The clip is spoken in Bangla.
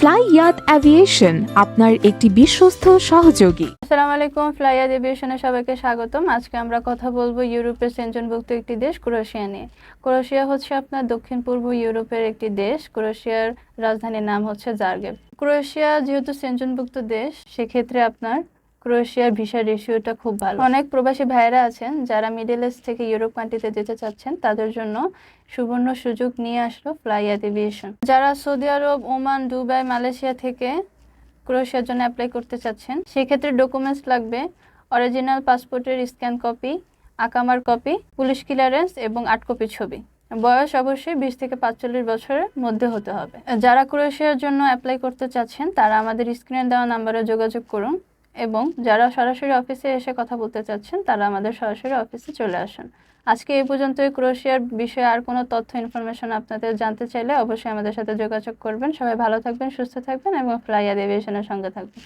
ফ্লাই ইয়াত অ্যাভিয়েশন, আপনার একটি বিশ্বস্ত সহযোগী। আসসালামু আলাইকুম ফ্লাইয়ার এভিয়েশনে সবাইকে স্বাগতম। আজকে আমরা কথা বলব ইউরোপের সেঞ্জনভুক্ত একটি দেশ, ক্রোয়েশিয়া নিয়ে। ক্রোয়েশিয়া হচ্ছে আপনার দক্ষিণ পূর্ব ইউরোপের একটি দেশ। ক্রোয়েশিয়ার রাজধানীর নাম হচ্ছে জার্গেব। ক্রোয়েশিয়া যেহেতু সেঞ্জনভুক্ত দেশ, সেক্ষেত্রে আপনার ক্রোয়েশিয়ার ভিসা রেশিওটা খুব ভালো। অনেক প্রবাসী ভাইয়েরা আছেন যারা মিডল ইস্ট থেকে ইউরোপ কান্ট্রিতে যেতে চাচ্ছেন, তাদের জন্য সুবর্ণ সুযোগ নিয়ে আসলো ফ্লাইয়ার এভিয়েশন যারা Saudi Arab, Oman, Dubai, Malaysia থেকে ক্রোয়েশিয়ার জন্য অ্যাপ্লাই করতে চাচ্ছেন, সেক্ষেত্রে ডকুমেন্টস লাগবে অরিজিনাল পাসপোর্টের স্ক্যান কপি আকামার কপি পুলিশ ক্লিয়ারেন্স এবং আট কপি ছবি। বয়স অবশ্যই বিশ থেকে পাঁচচল্লিশ বছরের মধ্যে হতে হবে। যারা ক্রোয়েশিয়ার জন্য অ্যাপ্লাই করতে চাচ্ছেন, তারা আমাদের স্ক্রিনে দেওয়া নাম্বারে যোগাযোগ করুন। এবং যারা সরাসরি অফিসে এসে কথা বলতে চাচ্ছেন, তারা আমাদের সরাসরি অফিসে চলে আসেন। আজকে এই পর্যন্তই। ক্রোশিয়ার বিষয়ে আর কোনো তথ্য ইনফরমেশন আপনাদের জানতে চাইলে অবশ্যই আমাদের সাথে যোগাযোগ করবেন। সবাই ভালো থাকবেন, সুস্থ থাকবেন এবং ফ্লাইয়ার এভিয়েশনের সঙ্গে থাকবেন।